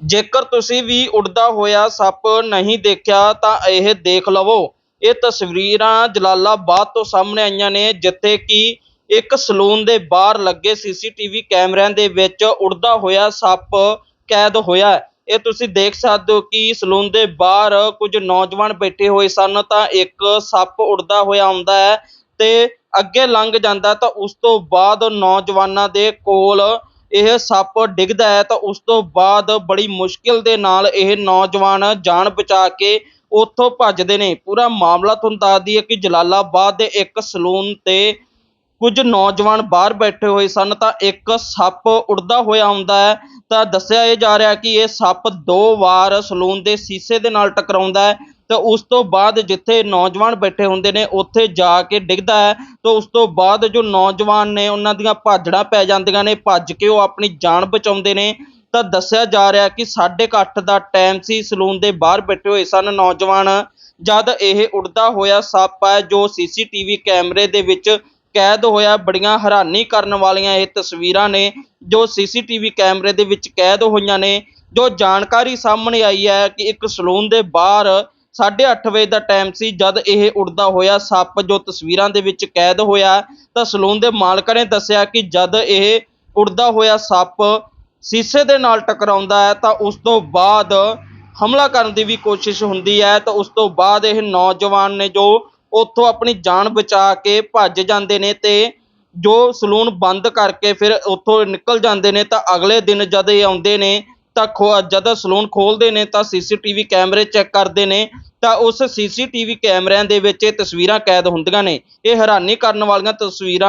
ਜੇਕਰ ਤੁਸੀਂ ਵੀ ਉੱਡਦਾ ਹੋਇਆ ਸੱਪ ਨਹੀਂ ਦੇਖਿਆ, ਤਾਂ ਇਹ ਦੇਖ ਲਵੋ ਇਹ ਤਸਵੀਰਾਂ ਜਲਾਲਾਬਾਦ ਤੋਂ ਸਾਹਮਣੇ ਆਈਆਂ ਨੇ, ਜਿੱਥੇ ਕਿ ਇੱਕ ਸਲੂਨ ਦੇ ਬਾਹਰ ਲੱਗੇ ਸੀਸੀਟੀਵੀ ਕੈਮਰਿਆਂ ਦੇ ਵਿੱਚ ਉੱਡਦਾ ਹੋਇਆ ਸੱਪ ਕੈਦ ਹੋਇਆ ਹੈ। ਇਹ ਤੁਸੀਂ ਦੇਖ ਸਕਦੇ ਹੋ ਕਿ ਸਲੂਨ ਦੇ ਬਾਹਰ ਕੁਝ ਨੌਜਵਾਨ ਬੈਠੇ ਹੋਏ ਸਨ, ਤਾਂ ਇੱਕ ਸੱਪ ਉੱਡਦਾ ਹੋਇਆ ਆਉਂਦਾ ਹੈ ਤੇ ਅੱਗੇ ਲੰਘ ਜਾਂਦਾ, ਤਾਂ ਉਸ ਤੋਂ ਬਾਅਦ ਨੌਜਵਾਨਾਂ ਦੇ ਕੋਲ ਇਹ ਸੱਪ ਡਿੱਗਦਾ ਹੈ ਤਾਂ ਉਸ ਤੋਂ ਬਾਅਦ ਬੜੀ ਮੁਸ਼ਕਿਲ ਦੇ ਨਾਲ ਇਹ ਨੌਜਵਾਨ ਜਾਨ ਬਚਾ ਕੇ ਉੱਥੋਂ ਭੱਜਦੇ ਨੇ। ਪੂਰਾ ਮਾਮਲਾ ਤੁਹਾਨੂੰ ਦੱਸ ਦਈਏ ਕਿ ਜਲਾਲਾਬਾਦ ਦੇ ਇੱਕ ਸਲੂਨ ਤੇ ਕੁਝ ਨੌਜਵਾਨ ਬਾਹਰ ਬੈਠੇ ਹੋਏ ਸਨ ਤਾਂ ਇੱਕ ਸੱਪ ਉੱਡਦਾ ਹੋਇਆ ਆਉਂਦਾ ਹੈ। ਤਾਂ ਦੱਸਿਆ ਇਹ ਜਾ ਰਿਹਾ ਕਿ ਇਹ ਸੱਪ ਦੋ ਵਾਰ ਸਲੂਨ ਦੇ ਸ਼ੀਸ਼ੇ ਦੇ ਨਾਲ ਟਕਰਾਉਂਦਾ ਹੈ। ਤਾਂ ਉਸ ਤੋਂ ਬਾਅਦ ਜਿੱਥੇ ਨੌਜਵਾਨ ਬੈਠੇ ਹੁੰਦੇ ਨੇ, ਉੱਥੇ ਜਾ ਕੇ ਡਿੱਗਦਾ ਹੈ। ਤਾਂ ਉਸ ਤੋਂ ਬਾਅਦ ਜੋ ਨੌਜਵਾਨ ਨੇ, ਉਹਨਾਂ ਦੀਆਂ ਭਾਜੜਾਂ ਪੈ ਜਾਂਦੀਆਂ ਨੇ, ਭੱਜ ਕੇ ਉਹ ਆਪਣੀ ਜਾਨ ਬਚਾਉਂਦੇ ਨੇ। ਤਾਂ ਦੱਸਿਆ ਜਾ ਰਿਹਾ ਕਿ 8:30 ਦਾ ਟਾਈਮ ਸੀ, ਸਲੂਨ ਦੇ ਬਾਹਰ ਬੈਠੇ ਹੋਏ ਸਨ ਨੌਜਵਾਨ। ਜਦ ਇਹ ਉੱਡਦਾ ਹੋਇਆ ਸੱਪ ਹੈ, ਜੋ ਸੀਸੀਟੀਵੀ ਕੈਮਰੇ ਦੇ ਵਿੱਚ ਕੈਦ ਹੋਇਆ, ਬੜੀਆਂ ਹੈਰਾਨੀ ਕਰਨ ਵਾਲੀਆਂ ਇਹ ਤਸਵੀਰਾਂ ਨੇ, ਜੋ ਸੀਸੀਟੀਵੀ ਕੈਮਰੇ ਦੇ ਵਿੱਚ ਕੈਦ ਹੋਈਆਂ ਨੇ। ਜੋ ਜਾਣਕਾਰੀ ਸਾਹਮਣੇ ਆਈ ਹੈ ਕਿ ਇੱਕ ਸਲੂਨ ਦੇ ਬਾਹਰ 8:30 ਵਜੇ ਦਾ ਟਾਈਮ ਸੀ। ਜਦ ਇਹ ਉੱਡਦਾ ਹੋਇਆ, ਸੱਪ ਜੋ ਤਸਵੀਰਾਂ ਦੇ ਵਿੱਚ ਕੈਦ ਹੋਇਆ ਤਾਂ ਸਲੂਨ ਦੇ ਮਾਲਕਾਂ ਨੇ ਦੱਸਿਆ ਕਿ ਜਦ ਇਹ ਉੱਡਦਾ ਹੋਇਆ ਸੱਪ ਸ਼ੀਸ਼ੇ ਦੇ ਨਾਲ ਟਕਰਾਉਂਦਾ ਹੈ, ਤਾਂ ਉਸ ਤੋਂ ਬਾਅਦ ਹਮਲਾ ਕਰਨ ਦੀ ਵੀ ਕੋਸ਼ਿਸ਼ ਹੁੰਦੀ ਹੈ। ਤਾਂ ਉਸ ਤੋਂ ਬਾਅਦ ਇਹ ਨੌਜਵਾਨ ਨੇ ਜੋ ਉੱਥੋਂ ਆਪਣੀ ਜਾਨ ਬਚਾ ਕੇ ਭੱਜ ਜਾਂਦੇ ਨੇ ਤੇ ਜੋ ਸਲੂਨ ਬੰਦ ਕਰਕੇ ਫਿਰ ਉੱਥੋਂ ਨਿਕਲ ਜਾਂਦੇ ਨੇ, ਤਾਂ ਅਗਲੇ ਦਿਨ ਜਦ ਇਹ ਆਉਂਦੇ ਨੇ, ਤਾਂ ਖੋ ਜਦ ਸਲੂਨ ਖੋਲਦੇ ਨੇ, ਤਾਂ ਸੀਸੀਟੀਵੀ ਕੈਮਰੇ ਚੈੱਕ ਕਰਦੇ ਨੇ ਤਾਂ ਉਸ ਸੀਸੀਟੀਵੀ ਕੈਮਰਿਆਂ ਦੇ ਵਿੱਚ ਇਹ ਤਸਵੀਰਾਂ ਕੈਦ ਹੁੰਦੀਆਂ ਨੇ। ਇਹ ਹੈਰਾਨੀ ਕਰਨ ਵਾਲੀਆਂ ਤਸਵੀਰਾਂ